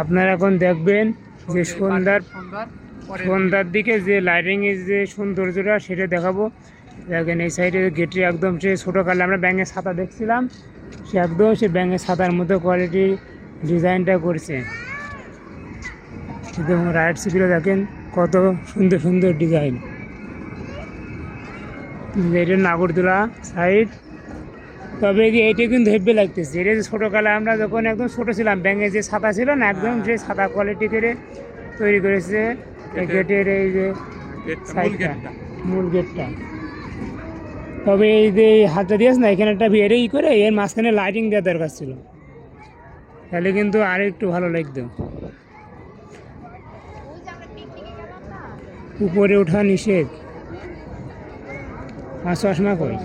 আপনারা এখন দেখবেন যে সন্ধ্যার সন্ধ্যার দিকে যে লাইটিং এর যে সৌন্দর্যটা সেটা দেখাবো। দেখেন এই সাইডে গেটে একদম সে ছোটো কালে আমরা ব্যাঙের ছাতা দেখছিলাম সে একদম সে ব্যাঙের ছাতার মতো কোয়ালিটি ডিজাইনটা করছে। এবং রাইট সিপিটা দেখেন কত সুন্দর সুন্দর ডিজাইন এটা নাগরদোলা সাইড তবে এইটা কিন্তু হেভি লাগতেছে। এটা যে ছোটোকালে আমরা যখন একদম ছোটো ছিলাম ব্যাঙের যে ছাতা ছিল না একদম সেই ছাতা কোয়ালিটি করে তৈরি করেছে এই গেটের এই যে মূল সাইডটা গেটটা। মূল গেটটা। তবে এই যে হাতটা দিয়েছে না এখানে একটা বিয়ের ই করে এর মাঝখানে লাইটিং দেওয়ার দরকার ছিল। তাহলে কিন্তু আর একটু ভালো লাগতো। উপরে ওঠা নিষেধ। আর চশমা কই?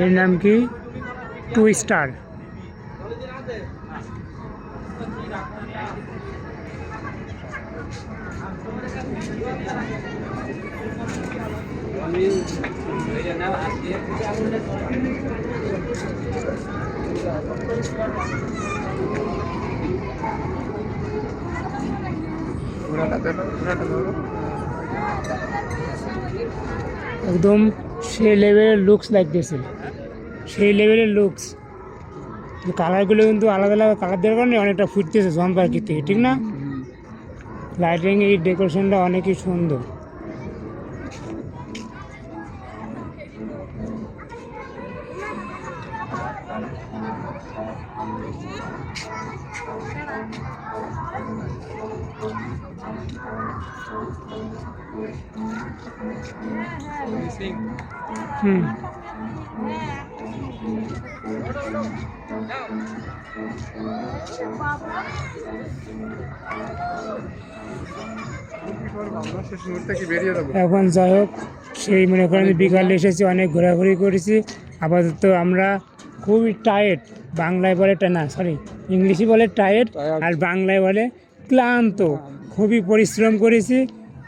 এর নাম কি? Two star. একদম সেই লেভেলের লুকস লাগতেছে সেই লেভেলের লুকস কালারগুলো কিন্তু আলাদা আলাদা। কালার দেওয়ার কারণে অনেকটা ফুটতেছে জম পার্কের থেকে, ঠিক না? লাইটিং এই ডেকোরেশনটা অনেকই সুন্দর। হুম। এখন যাই হোক সেই মনে করেন বিকালে এসেছি অনেক ঘোরাঘুরি করেছি। আপাতত আমরা খুবই টায়ার্ড বাংলায় বলে না সরি ইংলিশে বলে টায়ার্ড আর বাংলায় বলে ক্লান্ত। খুবই পরিশ্রম করেছি।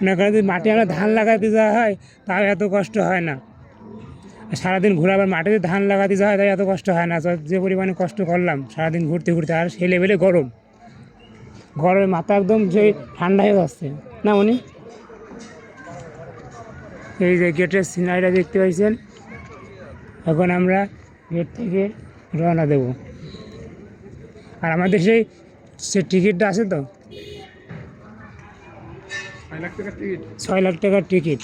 মনে করেন যদি মাঠে আমরা ধান লাগাতে যাওয়া হয় তাও এত কষ্ট হয় না। সারাদিন ঘোরাবার মাঠে ধান লাগাতে হয় তাই এত কষ্ট হয় না। যে পরিমাণে কষ্ট করলাম সারাদিন ঘুরতে ঘুরতে, আর সেই লেভেলে গরম। গরমে মাথা একদম সেই ঠান্ডা হয়ে যাচ্ছে। না উনি এই যে গেটের সিনারিটা দেখতে পাইছেন? এখন আমরা গেট থেকে রওনা দেব। আর আমাদের সেই সে টিকিটটা আছে তো? ছয় লাখ টাকার টিকিট ছয় লাখ টাকার টিকিট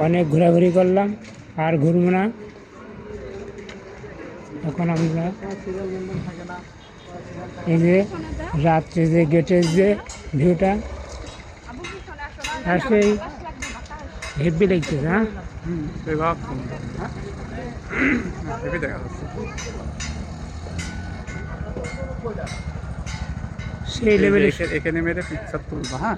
অনেক ঘোরাঘুরি করলাম আর ঘুরবো না। এখন আমরা এই যে রাত্রে যে গেটের যে ভিউটা আর সেই হেভি লাগতেছে হ্যাঁ হুম হ্যাঁ দেখা যাচ্ছে সেই লেভেলে এখানে মেরে পিকচার তুলবো হ্যাঁ?